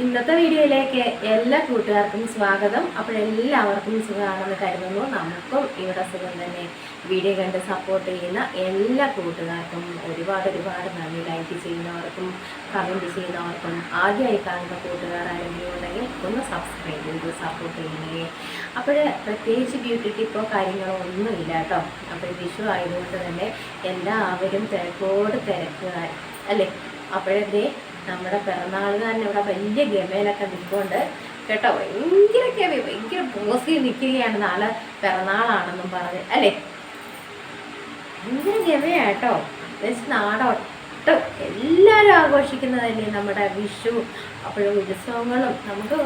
ഇന്നത്തെ വീഡിയോയിലേക്ക് എല്ലാ കൂട്ടുകാർക്കും സ്വാഗതം. അപ്പോൾ എല്ലാവർക്കും സുഖമാണെന്ന് കരുതുന്നു. നമുക്കും ഇവിടെ സുഖം തന്നെ. വീഡിയോ കണ്ട് സപ്പോർട്ട് ചെയ്യുന്ന എല്ലാ കൂട്ടുകാർക്കും ഒരുപാട് ഒരുപാട് നന്ദി. ലൈക്ക് ചെയ്യുന്നവർക്കും കമന്റ് ചെയ്യുന്നവർക്കും ആദ്യമായി കാണുന്ന കൂട്ടുകാർ ആരെങ്കിലും ഉണ്ടെങ്കിൽ ഒന്ന് സബ്സ്ക്രൈബ് ചെയ്ത് സപ്പോർട്ട് ചെയ്യണേ. അപ്പോൾ പ്രത്യേകിച്ച് ബ്യൂട്ടി ടിപ്പോ കാര്യങ്ങളോ ഒന്നുമില്ല കേട്ടോ അപ്പോൾ വിഷു ആയതുകൊണ്ട് തന്നെ എല്ലാവരും തിരക്കോട് തിരക്കുക. അല്ലേ? അപ്പോഴേ നമ്മുടെ പിറന്നാളുകാരൻ ഇവിടെ വലിയ ഗമയിലൊക്കെ നിൽക്കൊണ്ട് കേട്ടോ ഭയങ്കര കവി ഭയങ്കര പോസിൽ നിൽക്കുകയാണ് നാളെ പിറന്നാളാണെന്നും പറഞ്ഞ് അല്ലേ? ഭയങ്കര ഗമയാട്ടോ നാടൊട്ടും എല്ലാവരും ആഘോഷിക്കുന്നതല്ലേ നമ്മുടെ വിഷു. അപ്പോഴും ഉത്സവങ്ങളും നമുക്ക്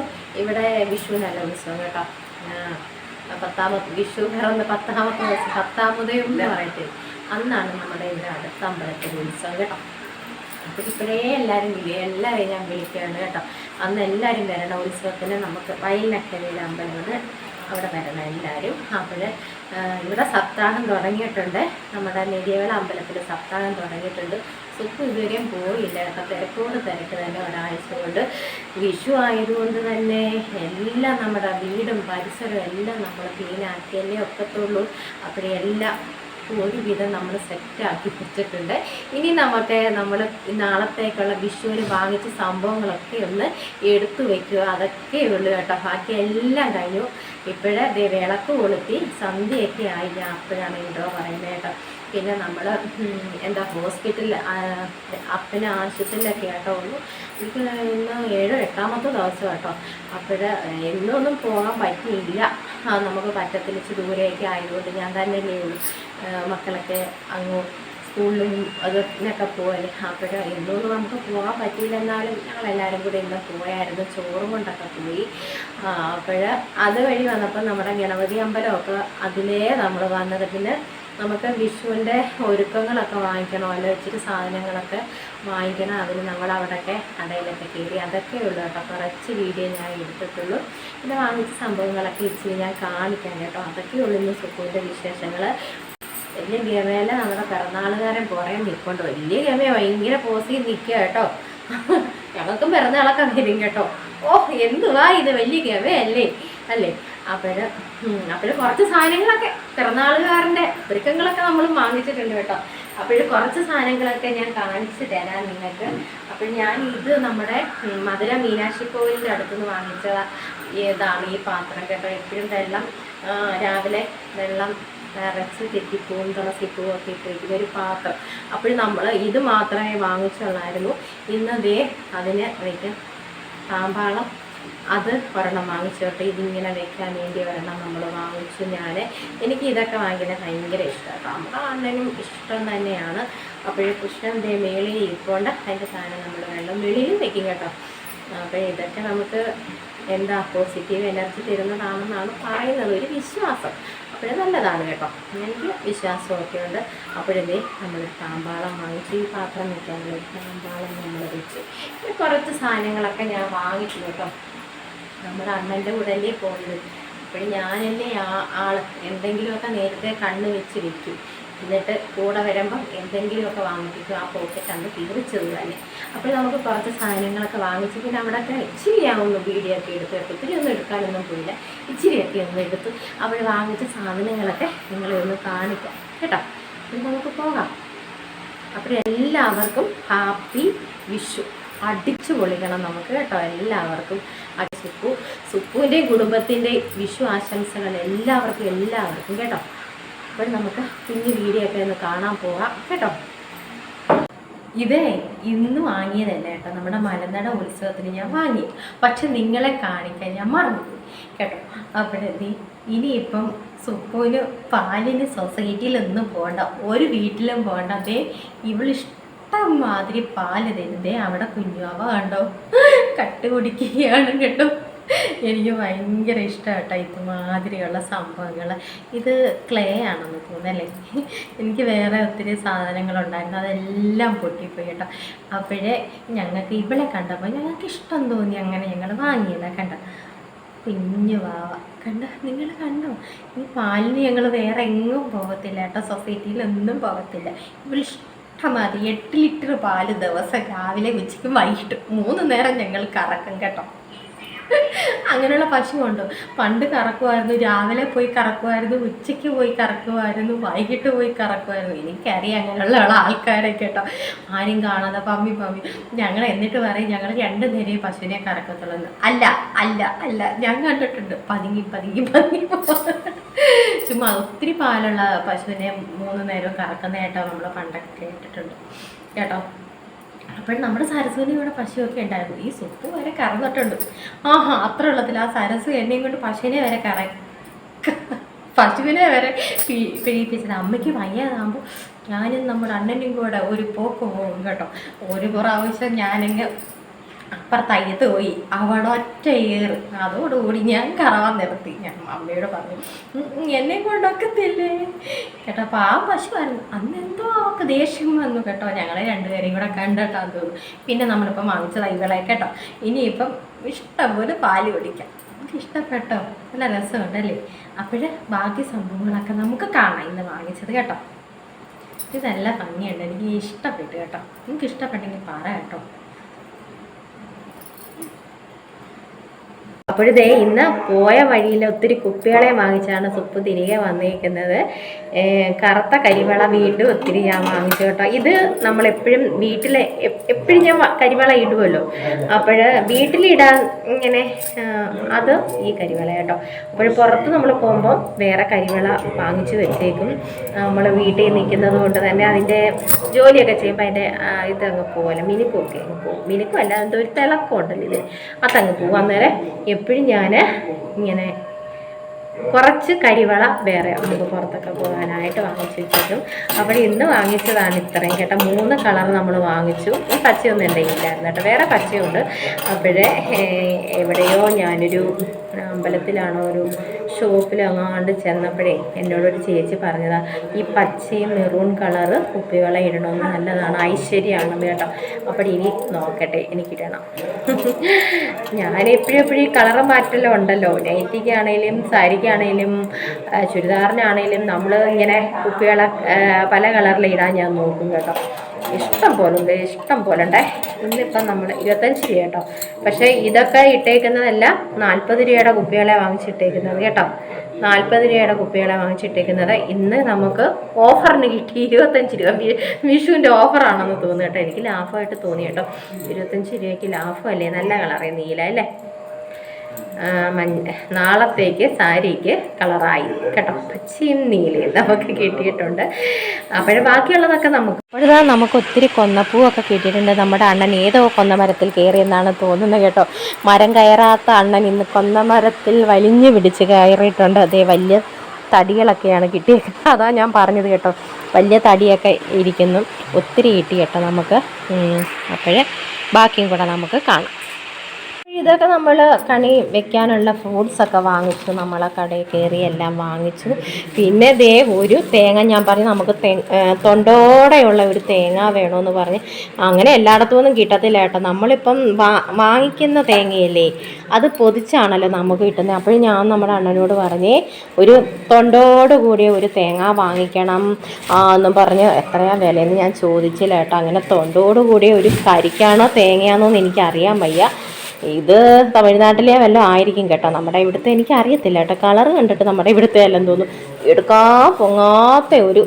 ഇവിടെ വിഷു നല്ല ഉത്സവം കേട്ടോ. പത്താമത്തെ വിഷു പിറന്ന് പത്താമത്തെ ദിവസം പത്താമതയും പറയട്ടെ. അന്നാണ് നമ്മുടെ ഇവിടെ അടുത്ത അമ്പലത്തിൽ ഉത്സവം കേട്ടോ. അപ്പോൾ ഇപ്പോഴേ എല്ലാവരും വിളി എല്ലാവരെയും ഞാൻ വിളിക്കുകയാണ് കേട്ടോ. അന്ന് എല്ലാവരും വരണം ഉത്സവത്തിന് നമുക്ക് വയലിനക്കരയിലെ അമ്പലമാണ് അവിടെ വരണം എല്ലാവരും അപ്പോൾ ഇവിടെ സപ്താഹം തുടങ്ങിയിട്ടുണ്ട്. നമ്മുടെ നെടിയവള അമ്പലത്തിൽ സപ്താഹം തുടങ്ങിയിട്ടുണ്ട്. സുഖം ഇതുവരെയും പോയില്ല. കേട്ടോ തിരക്കോട് തിരക്ക് തന്നെ ഒരാഴ്ച കൊണ്ട് വിഷു ആയതുകൊണ്ട് തന്നെ എല്ലാം നമ്മുടെ വീടും പരിസരവും എല്ലാം നമ്മൾ ക്ലീനാക്കിയല്ലേ ഒക്കത്തുള്ളൂ. അപ്പോഴെല്ലാം ഒരുവിധം നമ്മൾ സെറ്റാക്കി വെച്ചിട്ടുണ്ട് ഇനി നമുക്ക് നമ്മൾ നാളത്തേക്കുള്ള വിഷുവിന് വാങ്ങിച്ച സംഭവങ്ങളൊക്കെ ഒന്ന് എടുത്തു വയ്ക്കുക അതൊക്കെ ഉള്ളു കേട്ടോ. ബാക്കി എല്ലാം കഴിഞ്ഞു. ഇപ്പോഴേ വിളക്ക് കൊളുത്തി സന്ധ്യയൊക്കെ ആയി അപ്പോഴാണ് ഇൻട്രോ പറയുന്നത് കേട്ടോ. പിന്നെ നമ്മൾ എന്താ ഹോസ്പിറ്റലിൽ അപ്പന ആശുപത്രിയിലൊക്കെ കേട്ടോ ഉള്ളൂ. എനിക്ക് ഇന്ന് ഏഴോ എട്ടാമത്തെ ദിവസം കേട്ടോ അപ്പോഴേ എന്നൊന്നും പോകാൻ പറ്റിയില്ല. ആ, നമുക്ക് പറ്റത്തില്ല ഇച്ചിരി ദൂരെയൊക്കെ ആയതുകൊണ്ട് ഞാൻ തന്നെ ഉള്ളൂ മക്കളൊക്കെ അങ്ങ് സ്കൂളിലും അതിനൊക്കെ പോകല്ലേ അപ്പോഴും എന്നൊന്നും നമുക്ക് പോകാൻ പറ്റിയില്ലെന്നാലും ഞങ്ങളെല്ലാവരും കൂടി ഇന്ന് പോയായിരുന്നു. ചോറും കൊണ്ടൊക്കെ പോയി. അപ്പോൾ അത് വഴി വന്നപ്പോൾ നമ്മുടെ ഗണപതി അമ്പലമൊക്കെ അതിലേ നമ്മൾ വന്നത്. പിന്നെ നമുക്ക് വിഷുവിന്റെ ഒരുക്കങ്ങളൊക്കെ വാങ്ങിക്കണമല്ലോ ഇച്ചിരി സാധനങ്ങളൊക്കെ വാങ്ങിക്കണം. അതിന് നമ്മൾ അവിടെയൊക്കെ കടയിലൊക്കെ കയറി അതൊക്കെ ഉള്ളൂ കേട്ടോ. കുറച്ച് വീഡിയോ ഞാൻ എടുത്തിട്ടുള്ളൂ. പിന്നെ വാങ്ങിച്ച സംഭവങ്ങളൊക്കെ ഇച്ചിരി ഞാൻ കാണിക്കാം കേട്ടോ. അതൊക്കെ ഉള്ളൂ ഇന്ന് സുഖൂന്റെ വിശേഷങ്ങൾ വലിയ ഗമയല്ല നമ്മുടെ പിറന്നാളുകാരൻ പുറകെ നിൽക്കൊണ്ട് വലിയ ഗമയ ഭയങ്കര പോസിൽ നിൽക്കുക കേട്ടോ. ഞങ്ങൾക്കും പിറന്നാളൊക്കെ വരും കേട്ടോ. ഓ എന്തുവാ ഇത്? വലിയ ഗമയല്ലേ? അല്ലേ? അപ്പോഴ് അപ്പോഴ് കുറച്ച് സാധനങ്ങളൊക്കെ പിറന്നാളുകാരന്റെ ഒരുക്കങ്ങളൊക്കെ നമ്മൾ വാങ്ങിച്ചിട്ടുണ്ട് കേട്ടോ. അപ്പോൾ കുറച്ച് സാധനങ്ങളൊക്കെ ഞാൻ കാണിച്ചു തരാം നിങ്ങൾക്ക്. അപ്പോൾ ഞാൻ ഇത് നമ്മുടെ മധുര മീനാക്ഷി കോവിലിന്റെ അടുത്തുനിന്ന് വാങ്ങിച്ച ഏതാണ് ഈ പാത്രം കേട്ടോ. എപ്പോഴും വെള്ളം രാവിലെ വെള്ളം നിറച്ച് തെറ്റിപ്പൂവും തുളസിപ്പൂവും ഒക്കെ ഇട്ട് വയ്ക്കുന്ന ഒരു പാത്രം. അപ്പോൾ നമ്മൾ ഇത് മാത്രമേ വാങ്ങിച്ചുള്ളായിരുന്നു. ഇന്നതേ അതിന് വയ്ക്കാം താമ്പാളം അത് ഒരെണ്ണം വാങ്ങിച്ചോട്ടെ ഇതിങ്ങനെ വെക്കാൻ വേണ്ടി ഒരെണ്ണം നമ്മൾ വാങ്ങിച്ചു. ഞാൻ എനിക്ക് ഇതൊക്കെ വാങ്ങിക്കുന്നത് ഭയങ്കര ഇഷ്ടമാണ് നമ്മുടെ അണ്ണനും ഇഷ്ടം തന്നെയാണ്. അപ്പോഴേ കൃഷ്ണൻ മേളിൽ ഇരിക്കൊണ്ട് അതിന്റെ സാധനം നമ്മൾ വെള്ളം വെളിയിലും വെക്കും കേട്ടോ. അപ്പോൾ ഇതൊക്കെ നമുക്ക് എന്താ പോസിറ്റീവ് എനർജി തരുന്നതാണെന്നാണ് പറയുന്നത്. ഒരു വിശ്വാസം. അപ്പോഴേ നല്ലതാണ് കേട്ടോ. എനിക്ക് വിശ്വാസമൊക്കെ ഉണ്ട്. അപ്പോഴേ നമ്മൾ താമ്പാളം വാങ്ങിച്ച് ഈ പാത്രം വെക്കാനുള്ള താമ്പാളം നമ്മൾ വെച്ച്. കുറച്ച് സാധനങ്ങളൊക്കെ ഞാൻ വാങ്ങിച്ചു കേട്ടോ. നമ്മുടെ അമ്മേന്റെ അല്ലേ പോകുന്നത് അപ്പോഴും ഞാനല്ലേ ആ ആൾ എന്തെങ്കിലുമൊക്കെ നേരത്തെ കണ്ണ് വെച്ച് വെക്കും. എന്നിട്ട് കൂടെ വരുമ്പം എന്തെങ്കിലുമൊക്കെ വാങ്ങിപ്പിക്കും ആ പോക്കറ്റ് അന്ന് തീർച്ചത് തന്നെ അപ്പോൾ നമുക്ക് കുറച്ച് സാധനങ്ങളൊക്കെ വാങ്ങിച്ച് പിന്നെ അവിടെയൊക്കെ ഇച്ചിരി ഞാൻ ഒന്ന് വീഡിയോ ഒക്കെ എടുത്ത് ഒത്തിരി ഒന്നും എടുക്കാനൊന്നും പോയില്ല. ഇച്ചിരിയൊക്കെ ഒന്ന് എടുത്തു അവിടെ വാങ്ങിച്ച സാധനങ്ങളൊക്കെ നിങ്ങളെ ഒന്ന് കാണിക്കാം. കേട്ടോ? അപ്പം നമുക്ക് പോകാം. അപ്പോൾ എല്ലാവർക്കും ഹാപ്പി വിഷു. അടിച്ചു പൊളിക്കണം നമുക്ക് കേട്ടോ. എല്ലാവർക്കും സുപ്പു സുപ്പുവിന്റെയും കുടുംബത്തിന്റെയും വിഷു ആശംസകൾ എല്ലാവർക്കും എല്ലാവർക്കും കേട്ടോ. അപ്പോൾ നമുക്ക് കുഞ്ഞു വീഡിയോ ഒക്കെ ഒന്ന് കാണാൻ പോകാം കേട്ടോ. ഇതേ ഇന്ന് വാങ്ങിയതല്ല കേട്ടോ? നമ്മുടെ മലനട ഉത്സവത്തിന് ഞാൻ വാങ്ങി. പക്ഷെ നിങ്ങളെ കാണിക്കാൻ ഞാൻ മറന്നുപോയി കേട്ടോ. അപ്പോഴേ ഇനിയിപ്പം സുപ്പുവിന് പാലിന് സൊസൈറ്റിയിലൊന്നും പോകണ്ട ഒരു വീട്ടിലും പോകണ്ട അതേ ഇവളിഷ്ടം മാതിരി പാൽ തരുന്നതേ അവിടെ കുഞ്ഞുവാവ കണ്ടോ? കട്ട് കുടിക്കുകയാണ് കേട്ടോ. എനിക്ക് ഭയങ്കര ഇഷ്ടമാണ് കേട്ടോ ഇതുമാതിരിയുള്ള സംഭവങ്ങൾ ഇത് ക്ലേ ആണെന്ന് തോന്നല്ലേ എനിക്ക് വേറെ ഒത്തിരി സാധനങ്ങളുണ്ടായിരുന്നു. അതെല്ലാം പൊട്ടിപ്പോയി കേട്ടോ. അപ്പോഴേ ഞങ്ങൾക്ക് ഇവിടെ കണ്ടപ്പോൾ ഞങ്ങൾക്ക് ഇഷ്ടം തോന്നി അങ്ങനെ ഞങ്ങൾ വാങ്ങിയതാണ് കണ്ട? കുഞ്ഞു വാവ. കണ്ട? നിങ്ങൾ കണ്ടോ? ഈ പാലിന് ഞങ്ങൾ വേറെ എങ്ങും പോകത്തില്ല കേട്ടോ. സൊസൈറ്റിയിലൊന്നും പോകത്തില്ല. ഇവിടെ ഇഷ്ടമാതി എട്ട് ലിറ്റർ പാൽ ദിവസം രാവിലെ ഉച്ചയ്ക്കും വൈകിട്ട് മൂന്ന് നേരം ഞങ്ങൾ കറക്കും കേട്ടോ. അങ്ങനെയുള്ള പശുവുണ്ട് പണ്ട് കറക്കുമായിരുന്നു രാവിലെ പോയി കറക്കുമായിരുന്നു ഉച്ചയ്ക്ക് പോയി കറക്കുമായിരുന്നു വൈകിട്ട് പോയി കറക്കുമായിരുന്നു. എനിക്കറിയാം അങ്ങനെയുള്ള ആൾക്കാരെ കേട്ടോ. ആരും കാണാതെ പമ്മി പമ്മി. ഞങ്ങൾ എന്നിട്ട് പറയും ഞങ്ങൾ രണ്ട് നേരേ പശുവിനെ കറക്കത്തുള്ളൂ. അല്ല അല്ല അല്ല. ഞാൻ കണ്ടിട്ടുണ്ട്. പതുങ്ങി പതുങ്ങി പതുങ്ങി. ചുമ്മാ ഒത്തിരി പാലുള്ള പശുവിനെ മൂന്ന് നേരവും കറക്കുന്നതായിട്ടോ നമ്മൾ പണ്ടൊക്കെ കേട്ടിട്ടുണ്ട്. കേട്ടോ? അപ്പോൾ നമ്മുടെ സരസ്വതി ഇവിടെ പശുവൊക്കെ ഉണ്ടായിരുന്നു. ഈ സ്വത്ത് വരെ കറന്നിട്ടുണ്ട്. ആഹാ അത്ര ഉള്ളതിൽ ആ സരസ് എന്നെയും കൊണ്ട് പശുവിനെ വരെ കറ പശുവിനെ വരെ പീ- പിഴിയിപ്പിച്ചത് അമ്മയ്ക്ക് വയ്യാതാകുമ്പോൾ ഞാനും നമ്മുടെ അണ്ണനും കൂടെ ഒരു പോക്ക് പോകും കേട്ടോ. ഒരു പ്രാവശ്യം ഞാനിങ്ങ് അപ്പുറത്തയ്യത്ത് പോയി അവിടെ ഒറ്റ ഏറ് അതോടുകൂടി ഞാൻ കറവാൻ നിർത്തി. ഞാൻ അമ്മയോട് പറഞ്ഞു "ഉം, ഉം, എന്നെ കൊണ്ടൊക്കത്തില്ലേ? കേട്ടോ അപ്പോൾ ആ പശുവായിരുന്നു അന്ന് എന്തോ അവൾക്ക് ദേഷ്യം വന്നു കേട്ടോ. ഞങ്ങളെ രണ്ടുപേരെയും കൂടെ കണ്ടിട്ടാന്ന് തോന്നുന്നു പിന്നെ നമ്മളിപ്പം വാങ്ങിച്ചത് ഇവളെ കേട്ടോ. ഇനിയിപ്പം ഇഷ്ടംപോലെ പാൽ കുടിക്കാം. നമുക്ക് ഇഷ്ടപ്പെട്ടോ? നല്ല രസമുണ്ടല്ലേ? അപ്പോഴ് ബാക്കി സംഭവങ്ങളൊക്കെ നമുക്ക് കാണാം. ഇന്ന് വാങ്ങിച്ചത് കേട്ടോ. ഇത് നല്ല ഭംഗിയുണ്ട്. എനിക്ക് ഇഷ്ടപ്പെട്ടു കേട്ടോ. നിങ്ങൾക്ക് ഇഷ്ടപ്പെട്ടെങ്കിൽ പറ കേട്ടോ. അപ്പോഴിതേ ഇന്ന് പോയ വഴിയിൽ ഒത്തിരി കുപ്പികളെ വാങ്ങിച്ചാണ് സുപ്പ് തിരികെ വന്നിരിക്കുന്നത് കറുത്ത കരിവള വീണ്ടും ഒത്തിരി ഞാൻ വാങ്ങിച്ചു കേട്ടോ. ഇത് നമ്മളെപ്പോഴും വീട്ടിൽ എപ്പോഴും ഞാൻ കരിവള ഇടുമല്ലോ അപ്പോൾ വീട്ടിലിടാൻ ഇങ്ങനെ അത് ഈ കരിവള കേട്ടോ. അപ്പോൾ പുറത്ത് നമ്മൾ പോകുമ്പോൾ വേറെ കരിവള വാങ്ങിച്ചു വെച്ചേക്കും. നമ്മൾ വീട്ടിൽ നിൽക്കുന്നത് കൊണ്ട് തന്നെ അതിന്റെ ജോലിയൊക്കെ ചെയ്യുമ്പോൾ അതിന്റെ ഇതങ്ങ് പോകുമല്ലോ മിനുക്കൊക്കെ അങ്ങ് പോകും മിനുക്കും അല്ല എന്തോ ഒരു തിളക്കം ഉണ്ടല്ലോ ഇത്. അതങ്ങ് പോകും അന്നേരം എപ്പോഴും ഞാൻ ഇങ്ങനെ കുറച്ച് കരിവള വേറെ നമുക്ക് പുറത്തൊക്കെ പോകാനായിട്ട് വാങ്ങിച്ചു വെച്ചിട്ടും. അവിടെ ഇന്ന് വാങ്ങിച്ചതാണ് ഇത്രയും കേട്ടോ. മൂന്ന് കളർ നമ്മൾ വാങ്ങിച്ചു. ഈ പച്ചയൊന്നും എന്റെ ഇല്ലായിരുന്നു കേട്ടോ. വേറെ പച്ചയുണ്ട്. അപ്പോഴേ എവിടെയോ ഞാനൊരു അമ്പലത്തിലാണോ ഒരു ഷോപ്പിൽ അങ്ങാണ്ട് ചെന്നപ്പോഴേ എന്നോടൊരു ചേച്ചി പറഞ്ഞതാ ഈ പച്ചയും മെറൂൺ കളറ് കുപ്പികളെ ഇടണമെന്ന് നല്ലതാണ് ഐശ്വര്യമാണ് കേട്ടോ അപ്പോൾ ഇനി നോക്കട്ടെ എനിക്കിടണം ഞാൻ എപ്പോഴും എപ്പോഴും ഈ കളറ് മാറ്റലും ഉണ്ടല്ലോ. നൈറ്റിക്കാണേലും സാരിക്കാണേലും ചുരിദാറിനാണേലും നമ്മൾ ഇങ്ങനെ കുപ്പികളെ പല കളറിൽ ഇടാൻ ഞാൻ നോക്കും കേട്ടോ. ഇഷ്ടം പോലെ ഇഷ്ടം പോലെ ഉണ്ടേ ഇന്നിപ്പം നമ്മൾ ഇരുപത്തഞ്ച് രൂപ കേട്ടോ പക്ഷേ ഇതൊക്കെ ഇട്ടേക്കുന്നതല്ല നാൽപ്പത് രൂപയുടെ കുപ്പികളെ വാങ്ങിച്ചിട്ടേക്കുന്നത് കേട്ടോ. നാൽപ്പത് രൂപയുടെ കുപ്പികളെ വാങ്ങിച്ചിട്ടേക്കുന്നത് ഇന്ന് നമുക്ക് ഓഫറിന് കിട്ടി. ഇരുപത്തഞ്ച് രൂപ. വിഷുവിന്റെ ഓഫറാണെന്ന് തോന്നുന്നു കേട്ടോ. എനിക്ക് ലാഭമായിട്ട് തോന്നി കേട്ടോ. ഇരുപത്തഞ്ച് രൂപയ്ക്ക് ലാഭമല്ലേ? നല്ല കളറേ നീല അല്ലേ? മഞ്ഞ നാളത്തേക്ക് സാരിക്ക് കളറായി. കേട്ടോ? പച്ചയും നീലയും നമുക്ക് കിട്ടിയിട്ടുണ്ട്. അപ്പോൾ ബാക്കിയുള്ളതൊക്കെ നമുക്ക് അപ്പോഴാ നമുക്ക് ഒത്തിരി കൊന്നപ്പൂവൊക്കെ കിട്ടിയിട്ടുണ്ട്. നമ്മുടെ അണ്ണൻ ഏതോ കൊന്നമരത്തിൽ കയറിയെന്നാണ് തോന്നുന്നത് കേട്ടോ. മരം കയറാത്ത അണ്ണൻ ഇന്ന് കൊന്നമരത്തിൽ വലിഞ്ഞു പിടിച്ച് കയറിയിട്ടുണ്ട്. അതേ വലിയ തടികളൊക്കെയാണ് കിട്ടിയേക്കുന്നത് അതാ ഞാൻ പറഞ്ഞത് കേട്ടോ. വലിയ തടിയൊക്കെ ഇരിക്കുന്നു. ഒത്തിരി കിട്ടി കേട്ടോ നമുക്ക്. അപ്പോഴേ ബാക്കിയും കൂടെ നമുക്ക് കാണാം. ഇതൊക്കെ നമ്മൾ കണി വെക്കാനുള്ള ഫ്രൂട്ട്സൊക്കെ വാങ്ങിച്ചു. നമ്മളെ കടയിൽ കയറി എല്ലാം വാങ്ങിച്ചു. പിന്നെ ദേ ഒരു തേങ്ങ ഞാൻ പറഞ്ഞു നമുക്ക് തൊണ്ടോടെയുള്ള ഒരു തേങ്ങ വേണമെന്ന് പറഞ്ഞ്. അങ്ങനെ എല്ലായിടത്തു നിന്നും കിട്ടത്തില്ല കേട്ടോ. നമ്മളിപ്പം വാങ്ങിക്കുന്ന തേങ്ങയല്ലേ അത് പൊതിച്ചാണല്ലോ നമുക്ക് കിട്ടുന്നത് അപ്പോഴും ഞാൻ നമ്മുടെ അണ്ണനോട് പറഞ്ഞേ ഒരു തൊണ്ടോട് കൂടിയ ഒരു തേങ്ങ വാങ്ങിക്കണം. എന്നും പറഞ്ഞ് എത്രയാ വിലയെന്ന് ഞാൻ ചോദിച്ചില്ല കേട്ടോ. അങ്ങനെ തൊണ്ടോട് കൂടിയ ഒരു കരിക്കാണോ തേങ്ങയാണോ എന്ന് എനിക്കറിയാൻ വയ്യ. ഇത് തമിഴ്നാട്ടിലെ വല്ലതും ആയിരിക്കും കേട്ടോ. നമ്മുടെ ഇവിടുത്തെ എനിക്ക് അറിയത്തില്ല കേട്ടോ. കളർ കണ്ടിട്ട് നമ്മുടെ ഇവിടുത്തെ എല്ലാം തോന്നും. എടുക്കാൻ പൊങ്ങാത്ത ഒരു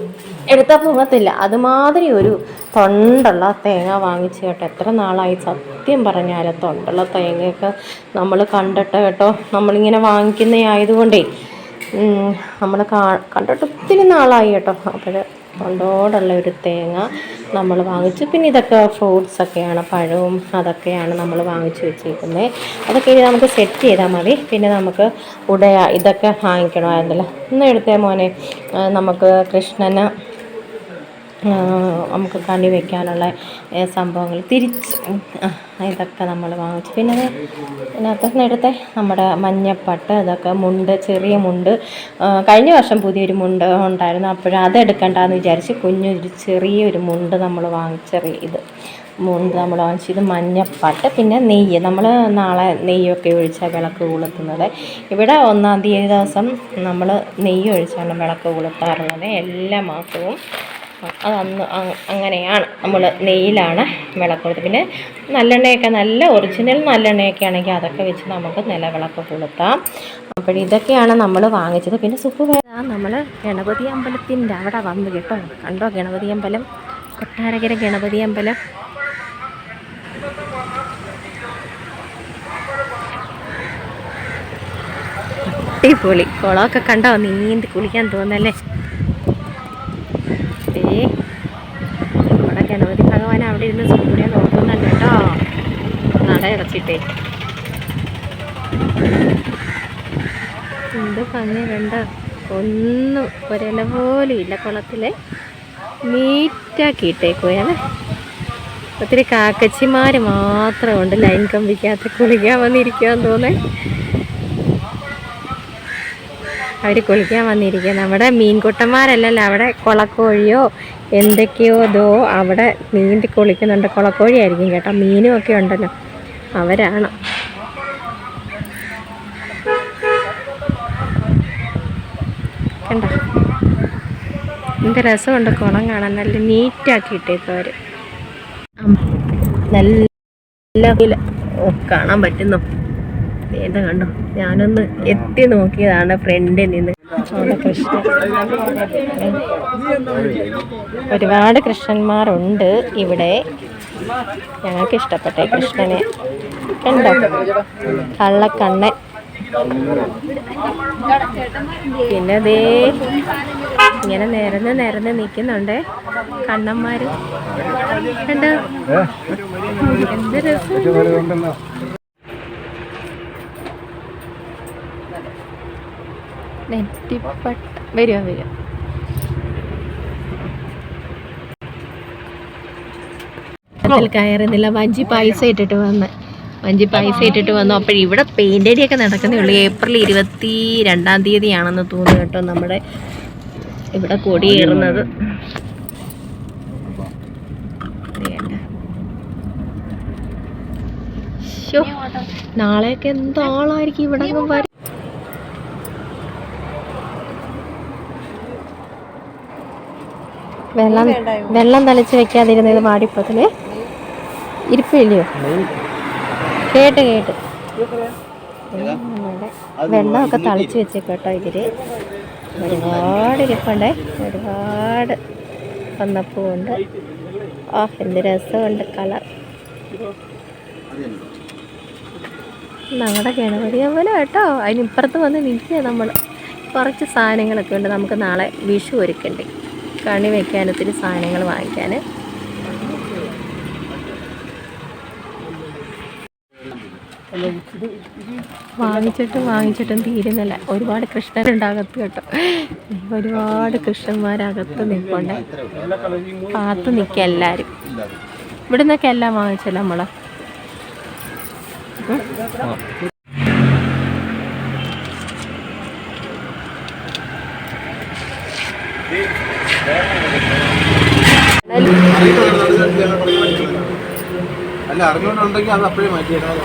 എടുത്താൽ പൊങ്ങത്തില്ല. അതുമാതിരി ഒരു തൊണ്ടുള്ള തേങ്ങ വാങ്ങിച്ച് കേട്ടോ. എത്ര നാളായി സത്യം പറഞ്ഞാൽ തൊണ്ടുള്ള തേങ്ങയൊക്കെ നമ്മൾ കണ്ടിട്ട് കേട്ടോ. നമ്മളിങ്ങനെ വാങ്ങിക്കുന്ന ആയതുകൊണ്ടേ. നമ്മൾ കാ കണ്ടിട്ട് ഒത്തിരി നാളായി കേട്ടോ. അപ്പോൾ തൊണ്ടോടുള്ള ഒരു തേങ്ങ നമ്മൾ വാങ്ങിച്ചു. പിന്നെ ഇതൊക്കെ ഫ്രൂട്ട്സ് ഒക്കെയാണ് പഴവും അതൊക്കെയാണ് നമ്മൾ വാങ്ങിച്ചു വെച്ചിരിക്കുന്നത്. അതൊക്കെ ഇനി നമുക്ക് സെറ്റ് ചെയ്താൽ മതി. പിന്നെ നമുക്ക് ഉടയ ഇതൊക്കെ വാങ്ങിക്കണമായിരുന്നല്ലോ. ഒന്ന് എടുത്തേ മോനെ. നമുക്ക് കൃഷ്ണന് നമുക്ക് കണി വെക്കാനുള്ള സംഭവങ്ങൾ തിരിച്ച് ഇതൊക്കെ നമ്മൾ വാങ്ങിച്ചു. പിന്നെ അതിനകത്ത് നേരത്തെ നമ്മുടെ മഞ്ഞപ്പട്ട് അതൊക്കെ മുണ്ട് ചെറിയ മുണ്ട്. കഴിഞ്ഞ വർഷം പുതിയൊരു മുണ്ട് ഉണ്ടായിരുന്നു. അപ്പോഴും അതെടുക്കണ്ടെന്ന് വിചാരിച്ച് കുഞ്ഞൊരു ചെറിയൊരു മുണ്ട് നമ്മൾ വാങ്ങിച്ചെറിയ ഇത് മുണ്ട് നമ്മൾ വാങ്ങിച്ചു ഇത് മഞ്ഞപ്പട്ട് പിന്നെ നെയ്യ്. നമ്മൾ നാളെ നെയ്യൊക്കെ ഒഴിച്ചാൽ വിളക്ക് കൊളുത്തുന്നത്. ഇവിടെ ഒന്നാം തീയതി ദിവസം നമ്മൾ നെയ്യ് ഒഴിച്ചാണ് വിളക്ക് കൊളുത്താറുള്ളത്. എല്ലാ മാസവും അത് അന്ന് അങ്ങനെയാണ്. നമ്മൾ നെയ്യിലാണ് വിളക്ക് കൊടുത്തത് പിന്നെ നല്ലെണ്ണയൊക്കെ നല്ല ഒറിജിനൽ നല്ലെണ്ണയൊക്കെ ആണെങ്കിൽ അതൊക്കെ വെച്ച് നമുക്ക് നിലവിളക്ക് കൊളുത്താം. അപ്പോൾ ഇതൊക്കെയാണ് നമ്മൾ വാങ്ങിച്ചത്. പിന്നെ സുപ്പ് നമ്മൾ ഗണപതി അമ്പലത്തിന്റെ അവിടെ വന്ന് കേട്ടോ. കണ്ടോ ഗണപതി അമ്പലം? കൊട്ടാരക്കര ഗണപതി അമ്പലം. അടിപൊളി. കുളമൊക്കെ കണ്ടോ? നീന്തി കുളിക്കാൻ തോന്നല്ലേ? ഏ നമ്മുടെ ഗണപതി ഭഗവാൻ അവിടെ ഇരുന്ന് സൂര്യ നോക്കുന്നുണ്ട് കേട്ടോ. നട ഇറച്ചിട്ടേ എന്ത് ഭംഗി കണ്ട ഒന്നും ഒരില പോലും ഇല്ല കുളത്തിൽ. നീറ്റാക്കിയിട്ടേക്കുകയാണ് ഒത്തിരി കാക്കച്ചിമാർ മാത്രമുണ്ട് ലൈൻ കമ്പിക്കകത്ത് കുളിക്കാൻ വന്നിരിക്കുക തോന്നേ. അവർ കുളിക്കാൻ വന്നിരിക്കുക. നമ്മുടെ മീൻകുട്ടന്മാരല്ലല്ലോ അവിടെ കുളക്കോഴിയോ എന്തൊക്കെയോ ഇതോ അവിടെ നീന്തി കുളിക്കുന്നുണ്ട്. കുളക്കോഴിയായിരിക്കും കേട്ടോ. മീനും ഒക്കെ ഉണ്ടല്ലോ. അവരാണ്. കണ്ട? എന്ത് രസമുണ്ട് കുളം കാണാൻ. നല്ല നീറ്റാക്കി ഇട്ടേക്കും അവർ നല്ല കാണാൻ പറ്റുന്നു. വേണ്ട കണ്ടോ? ഞാനൊന്ന് എത്തി നോക്കിയതാണ് ഫ്രണ്ടിൽ നിന്ന്. അവിടെ കൃഷ്ണൻ. ഒരുപാട് കൃഷ്ണന്മാരുണ്ട് ഇവിടെ. ഞങ്ങൾക്ക് ഇഷ്ടപ്പെട്ട കൃഷ്ണനെ. കണ്ടോ? കള്ളക്കണ്ണൻ. പിന്നെ ദേ ഇങ്ങനെ നിരന്ന് നിരന്ന് നിൽക്കുന്നുണ്ട് കണ്ണന്മാര്. കണ്ടോ? എന്ത് രസം. നെറ്റിപ്പട്ട വരിക വരിക കയറുന്നില്ല വഞ്ചി പൈസ ഇട്ടിട്ട് വന്ന്. വഞ്ചി പൈസ ഇട്ടിട്ട് വന്നു. അപ്പോൾ ഇവിടെ പെയിന്റ് അടിയൊക്കെ നടക്കുന്നേ ഉള്ളൂ. ഏപ്രിൽ ഇരുപത്തി രണ്ടാം തീയതിയാണെന്ന് തോന്നുന്നു കേട്ടോ നമ്മുടെ ഇവിടെ കൊടിയേറുന്നത് നാളെയൊക്കെ എന്താളായിരിക്കും ഇവിടെ അങ്ങ് വര- വെള്ളം വെള്ളം തളിച്ച് വെക്കാതിരുന്നത് മാടിപ്പത്തിൽ ഇരിപ്പില്ലയോ? കേട്ട് കേട്ട്. വെള്ളമൊക്കെ തളിച്ച് വെച്ചേക്കട്ടോ ഇതിൽ ഒരുപാട് ഇരിപ്പുണ്ടേ. ഒരുപാട് വന്നപ്പൂണ്ട് ആ എന്ത് രസമുണ്ട് കളർ. നമ്മുടെ ഗണപതി അമ്പലം കേട്ടോ. അതിനിപ്പുറത്ത് വന്ന് നിൽക്കുക നമ്മൾ കുറച്ച് സാധനങ്ങളൊക്കെ ഉണ്ട് നമുക്ക് നാളെ വിഷു ഒരുക്കണ്ടേ. കണി വയ്ക്കാൻ ഒത്തിരി സാധനങ്ങൾ വാങ്ങിക്കാൻ. വാങ്ങിച്ചിട്ടും വാങ്ങിച്ചിട്ടും തീരുന്നില്ല. ഒരുപാട് കൃഷ്ണരുണ്ടകത്ത് കേട്ടോ. ഒരുപാട് കൃഷ്ണന്മാരകത്ത് നിൽപ്പുണ്ട് കാത്തു നിൽക്കുക എല്ലാവരും ഇവിടെ നിന്നൊക്കെ എല്ലാം വാങ്ങിച്ചല്ലോ Thank ഉം. അല്ല അറിഞ്ഞുകൊണ്ടുണ്ടെങ്കിൽ അത് അപ്പോഴേ മാറ്റിയേക്കാം